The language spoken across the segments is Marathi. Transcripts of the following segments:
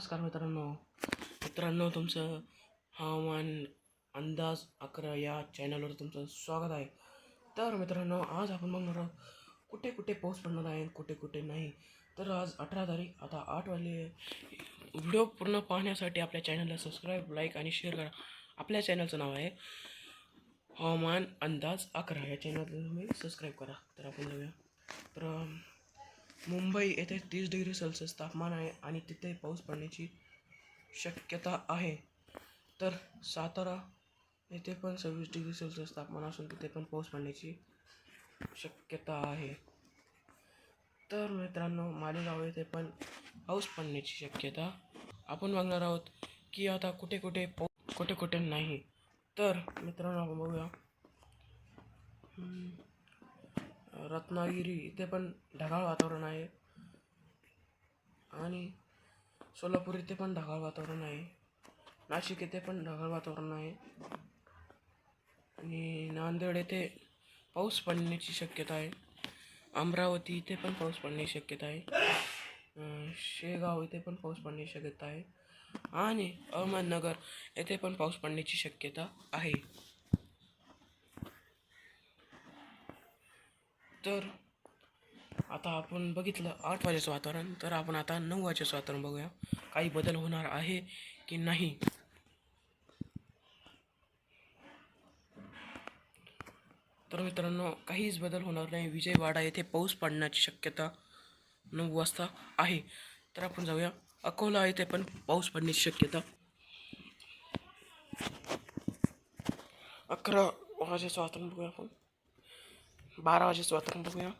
नमस्कार मित्रांनो. मित्रांनो तुमचं हवामान अंदाज अकरा या चॅनलवर तुमचं स्वागत आहे. तर मित्रांनो आज आपण बघणार आहोत कुठे कुठे पाऊस पडणार आहे कुठे कुठे नाही. तर आज अठरा तारीख आता आठ वाजले. व्हिडिओ पूर्ण पाहण्यासाठी आपल्या चॅनलला सबस्क्राईब लाईक आणि शेअर करा. आपल्या चॅनलचं नाव आहे हवामान अंदाज अकरा. या चॅनलला तुम्ही सबस्क्राईब करा. तर आपण जाऊया. तर मुंबई येथे तीस डिग्री सेल्सिअस तापमान आहे आणि तिथे पाऊस पडण्याची शक्यता आहे. तर सातारा येथे पण सव्वीस डिग्री सेल्सिअस तापमान असून तिथे पण पाऊस पडण्याची शक्यता आहे. तर मित्रांनो मालेगाव येथे पण पाऊस पडण्याची शक्यता आपण बघणार आहोत की आता कुठे कुठे पाऊस कुठे कुठे नाही. तर मित्रांनो आपण बघूया. रत्नागिरी इथे पण ढगाळ वातावरण आहे. आणि सोलापूर इथे पण ढगाळ वातावरण आहे. नाशिक येथे पण ढगाळ वातावरण आहे. आणि नांदेड येथे पाऊस पडण्याची शक्यता आहे. अमरावती इथे पण पाऊस पडण्याची शक्यता आहे. शेगाव इथे पण पाऊस पडण्याची शक्यता आहे. आणि अहमदनगर येथे पण पाऊस पडण्याची शक्यता आहे. तर आता आपण बघितलं आठ वाजेचं वातावरण तर आपण आता नऊ वाजेचं वातावरण बघूया. काही बदल होणार आहे की नाही? तर मित्रांनो काहीच बदल होणार नाही. विजयवाडा येथे पाऊस पडण्याची शक्यता नऊ वाजता आहे. तर आपण जाऊया. अकोला येथे पण पाऊस पडण्याची शक्यता. अकरा वाजेचं वातावरण बघूया आपण. बारा वाजेचं वातावरण बघूया.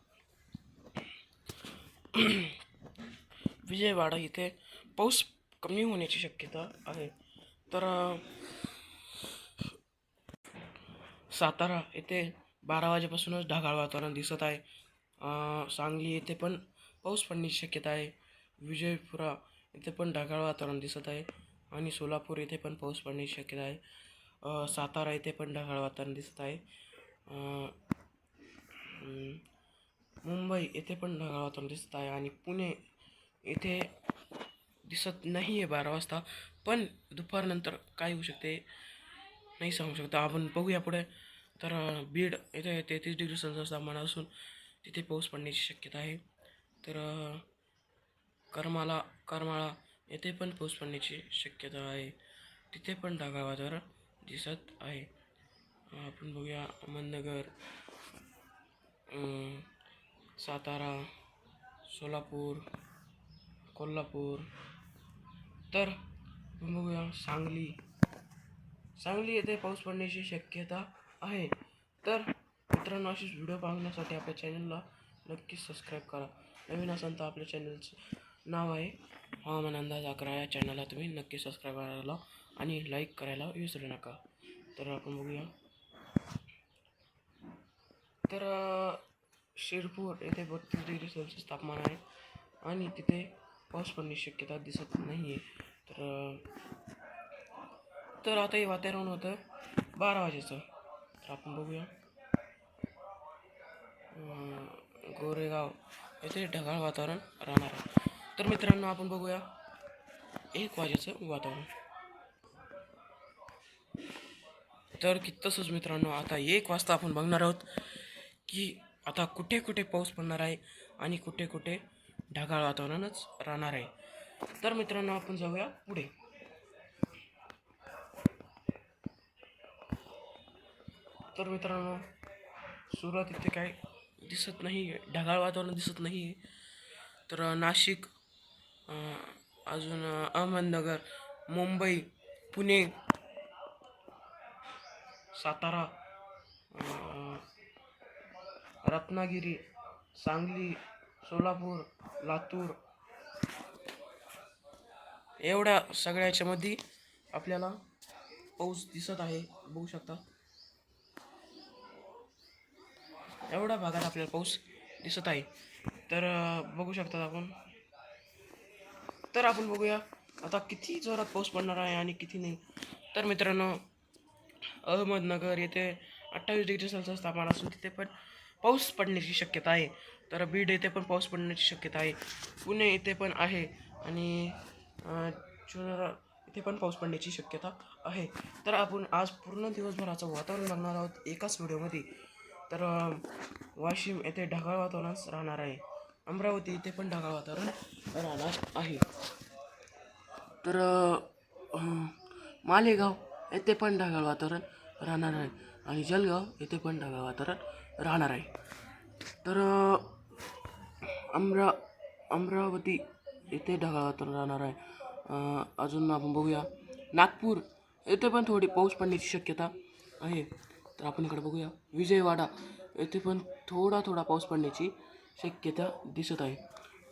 विजयवाडा इथे पाऊस कमी होण्याची शक्यता आहे. तर सातारा येथे बारा वाजेपासूनच ढगाळ वातावरण दिसत आहे. सांगली येथे पण पाऊस पडण्याची शक्यता आहे. विजयपुरा येथे पण ढगाळ वातावरण दिसत आहे. आणि सोलापूर येथे पण पाऊस पडण्याची शक्यता आहे. सातारा येथे पण ढगाळ वातावरण दिसत आहे. मुंबई येथे पण ढगाळ वातावरण दिसत आहे आणि पुणे येथे दिसत नाही आहे बारा वाजता पण दुपारनंतर काय होऊ शकते नाही सांगू शकतो. आपण बघूया पुढे. तर बीड येथे तेहतीस डिग्री सेल्सिअस तापमान असून तिथे पाऊस पडण्याची शक्यता आहे. तर करमाला करमाळा येथे पण पाऊस पडण्याची शक्यता आहे. तिथे पण ढगाळ वातावरण दिसत आहे. आपण बघूया अहमदनगर सातारा सोलापूर कोल्हापूर तर बघूया सांगली सांगली येथे पाऊस पडण्याची शक्यता आहे। तर मित्रांनो असेच व्हिडिओ पाहण्यासाठी आपल्या चॅनलला नक्कीच सबस्क्राईब करा. नवीन असाल तर आपल्या चॅनलचं नाव आहे हवामान अंदाज अकरा. या चॅनलला तुम्ही नक्की सबस्क्राईब करायला आणि लाईक करायला विसरू नका. तर आपण बघूया. तर शिरपूर येथे बत्तीस डिग्री सेल्सिअस तापमान आहे. आणि तिथे पाऊस पडण्याची शक्यता दिसत नाही आहे तर तर आता हे वातावरण होतं बारा वाजेचं. तर आपण बघूया. गोरेगाव येथे ढगाळ वातावरण राहणार आहे. तर मित्रांनो आपण बघूया एक वाजेचं वातावरण. तर की तसंच मित्रांनो आता एक वाजता आपण बघणार आहोत. की आता कुठे कुठे पाऊस पडणार आहे आणि कुठे कुठे ढगाळ वातावरणच राहणार आहे. तर मित्रांनो आपण जाऊया पुढे. तर मित्रांनो सुरुवात इथे काय दिसत नाही ढगाळ वातावरण दिसत नाही. तर नाशिक अजून अहमदनगर मुंबई पुणे सातारा रत्नागिरी सांगली सोलापूर लातूर. एवढ्या सगळ्याच्यामध्ये आपल्याला पाऊस दिसत आहे बघू शकता. एवढ्या भागात आपल्याला पाऊस दिसत आहे. तर बघू शकतात आपण. तर आपण बघूया आता किती जोरात पाऊस पडणार आहे आणि किती नाही. तर मित्रांनो अहमदनगर येथे अठ्ठावीस डिग्री सेल्सिअस तापमान असून तिथे पण पाऊस पडण्याची शक्यता आहे. तर बीड येथे पण पाऊस पडण्याची शक्यता आहे. पुणे येथे पण आहे. आणि इथे पण पाऊस पडण्याची शक्यता आहे. तर आपण आज पूर्ण दिवसभराचं वातावरण बघणार आहोत एकाच व्हिडिओमध्ये. तर वाशिम येथे ढगाळ वातावरण राहणार आहे. अमरावती इथे पण ढगाळ वातावरण राहणार आहे. तर मालेगाव येथे पण ढगाळ वातावरण राहणार आहे. आणि जलगाव येथे पण ढगाळ वातावरण राहणार आहे. तर अमरा अमरावती येथे ढगाळ वातावरण राहणार आहे. अजून आपण बघूया. नागपूर येथे पण थोडी पाऊस पडण्याची शक्यता आहे. तर आपण इकडे बघूया. विजयवाडा येथे पण थोडा थोडा पाऊस पडण्याची शक्यता दिसत आहे.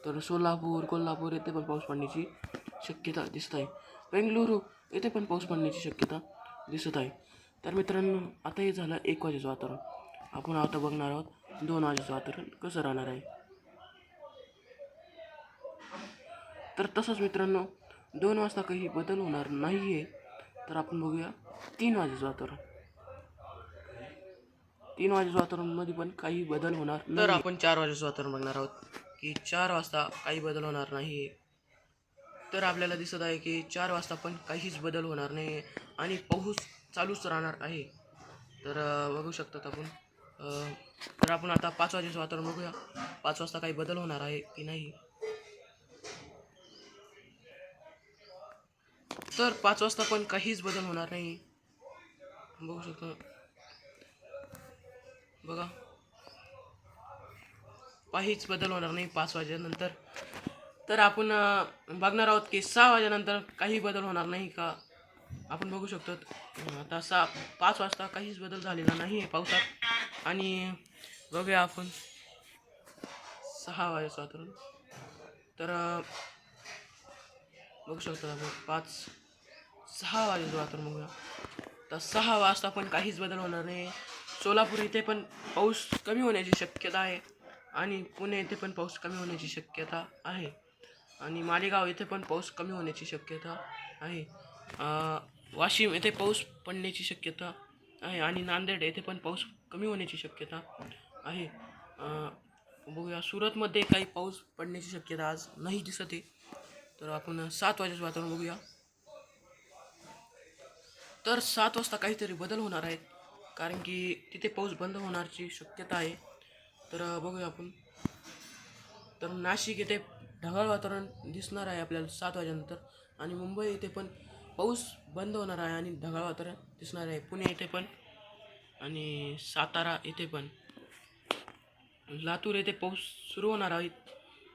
तर सोलापूर कोल्हापूर येथे पण पाऊस पडण्याची शक्यता दिसत आहे. बेंगलुरू येथे पण पाऊस पडण्याची शक्यता दिसत आहे. तर मित्रांनो आता हे झालं एक वाजेचं वातावरण. आपण आता बघणार आहोत दोन वाजेचं वातावरण कसं राहणार आहे. तर तसंच मित्रांनो दोन वाजता काही बदल होणार नाही आहे तर आपण बघूया तीन वाजेचं वातावरण. तीन वाजेचं वातावरणमध्ये पण काही बदल होणार तर आपण चार वाजेचं वातावरण बघणार आहोत की चार वाजता काही बदल होणार नाही आहे तर आपल्याला दिसत आहे की चार वाजता पण काहीच बदल होणार नाही आहे आणि पाऊस चालूच राहणार आहे. तर बघू शकतात आपण. तर आपण आता पाच वाजेचं वातावरण बघूया. पाच वाजता काही बदल होणार आहे की नाही? तर पाच वाजता पण काहीच बदल होणार नाही. बघू शकतो. बघा. काहीच बदल होणार नाही पाच वाजेनंतर. तर आपण बघणार आहोत की सहा वाजेनंतर काही बदल होणार नाही का? आपण बघू शकतो आता सहा पाच वाजता काहीच बदल झालेला नाही आहे पावसात. आणि बघूया आपण. सहा वाजता वातावरण तर बघू शकतो आपण. पाच सहा वाजेचं वातावरण बघूया. तर सहा वाजता पण काहीच बदल होणार नाही. सोलापूर इथे पण पाऊस कमी होण्याची शक्यता आहे. आणि पुणे इथे पण पाऊस कमी होण्याची शक्यता आहे. आणि मालेगाव इथे पण पाऊस कमी होण्याची शक्यता आहे. वाशिम येथे पाऊस पडण्याची शक्यता आहे आणि नांदेड येथे पण पाऊस कमी होण्याची शक्यता आहे. बघूया सुरतमध्ये काही पाऊस पडण्याची शक्यता आज नाही दिसत आहे. तर आपण सात वाजेचं वातावरण बघूया. तर सात वाजता काहीतरी बदल होणार आहेत कारण की तिथे पाऊस बंद होणारची शक्यता आहे. तर बघूया आपण. तर नाशिक येथे ढगाळ वातावरण दिसणार आहे आपल्याला सात वाजेनंतर आणि मुंबई येथे पण पाऊस बंद होणार आहे आणि ढगाळ वातावरण दिसणार आहे. पुणे येथे पण आणि सातारा येथे पण. लातूर येथे पाऊस सुरू होणार आहे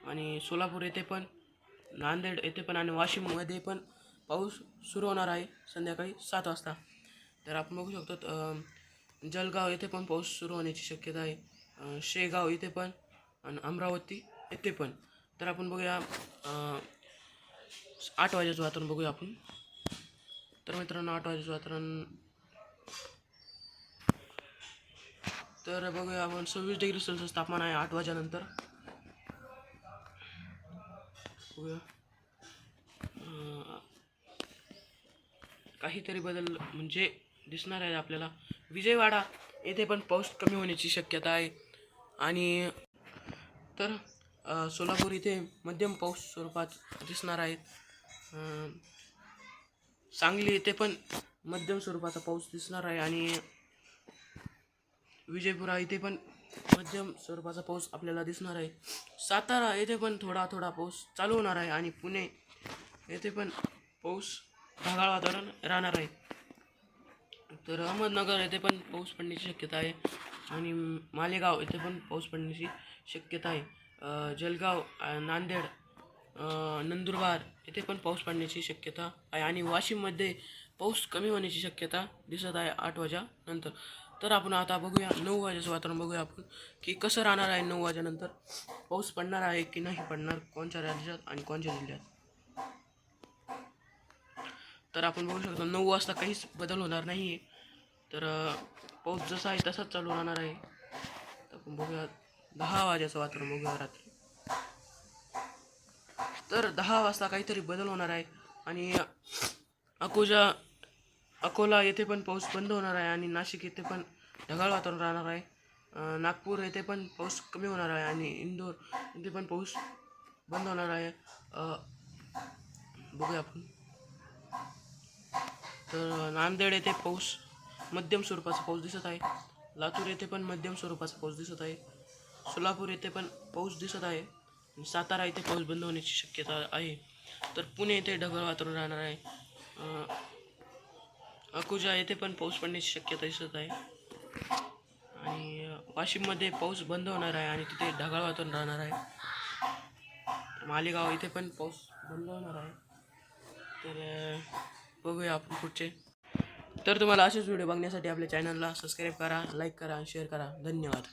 आणि सोलापूर येथे पण नांदेड येथे पण आणि वाशिममध्ये पण पाऊस सुरू होणार आहे संध्याकाळी सात वाजता. तर आपण बघू शकतो जलगाव येथे पण पाऊस सुरू होण्याची शक्यता आहे. शेगाव येथे पण आणि अमरावती येथे पण. तर आपण बघूया आठ वाजेचं वातावरण बघूया आपण. तर मित्रांनो आठ वाजेचं वातावरण. तर बघूया आपण सव्वीस डिग्री सेल्सिअस तापमान आहे आठ वाजेनंतर. बघूया. काहीतरी बदल म्हणजे दिसणार आहे आपल्याला. विजयवाडा येथे पण पाऊस कमी होण्याची शक्यता आहे. आणि तर सोलापूर इथे मध्यम पाऊस स्वरूपात दिसणार आहेत. सांगली येथे पण मध्यम स्वरूपाचा पाऊस दिसणार आहे आणि विजयपुरा इथे पण मध्यम स्वरूपाचा पाऊस आपल्याला दिसणार आहे. सातारा येथे पण थोडा थोडा पाऊस चालू होणार आहे आणि पुणे येथे पण पाऊस ढगाळ वातावरण राहणार आहे. तर अहमदनगर येथे पण पाऊस पडण्याची शक्यता आहे आणि मालेगाव येथे पण पाऊस पडण्याची शक्यता आहे. जलगाव नांदेड नंदुरबार येथे पण पाऊस पडण्याची शक्यता आहे आणि वाशिममध्ये पाऊस कमी होण्याची शक्यता दिसत आहे आठ वाजानंतर. तर आपण आता बघूया नऊ वाजेचं वातावरण बघूया आपण की कसं राहणार आहे नऊ वाजेनंतर? पाऊस पडणार आहे की नाही पडणार? कोणत्या राज्यात आणि कोणत्या जिल्ह्यात? तर आपण बघू शकतो नऊ वाजता काहीच बदल होणार नाही आहे तर पाऊस जसा आहे तसाच चालू राहणार आहे. तर आपण बघूया दहा वाजेचं वातावरण बघूया रात्री. तर दहा वाजता काहीतरी बदल होणार आहे. आणि अकोजा अकोला येथे पण पाऊस बंद होणार आहे आणि नाशिक येथे पण ढगाळ वातावरण राहणार आहे. नागपूर येथे पण पाऊस कमी होणार आहे आणि इंदोर येथे पण पाऊस बंद होणार आहे. बघूया आपण. तर नांदेड येथे पाऊस मध्यम स्वरूपाचा पाऊस दिसत आहे. लातूर येथे पण मध्यम स्वरूपाचा पाऊस दिसत आहे. सोलापूर येथे पण पाऊस दिसत आहे. सातारा इथे पाऊस बंद होण्याची शक्यता आहे. तर पुणे येथे ढगाळ वातावरण राहणार आहे. अकुजा येथे पण पाऊस पडण्याची शक्यता दिसत आहे. आणि वाशिममध्ये पाऊस बंद होणार आहे आणि तिथे ढगाळ वातावरण राहणार आहे. मालेगाव इथे पण पाऊस बंद होणार आहे. तर बघूया आपण पुढचे. तर तुम्हाला असेच व्हिडिओ बघण्यासाठी आपल्या चॅनलला सबस्क्राईब करा लाईक करा शेअर करा. धन्यवाद.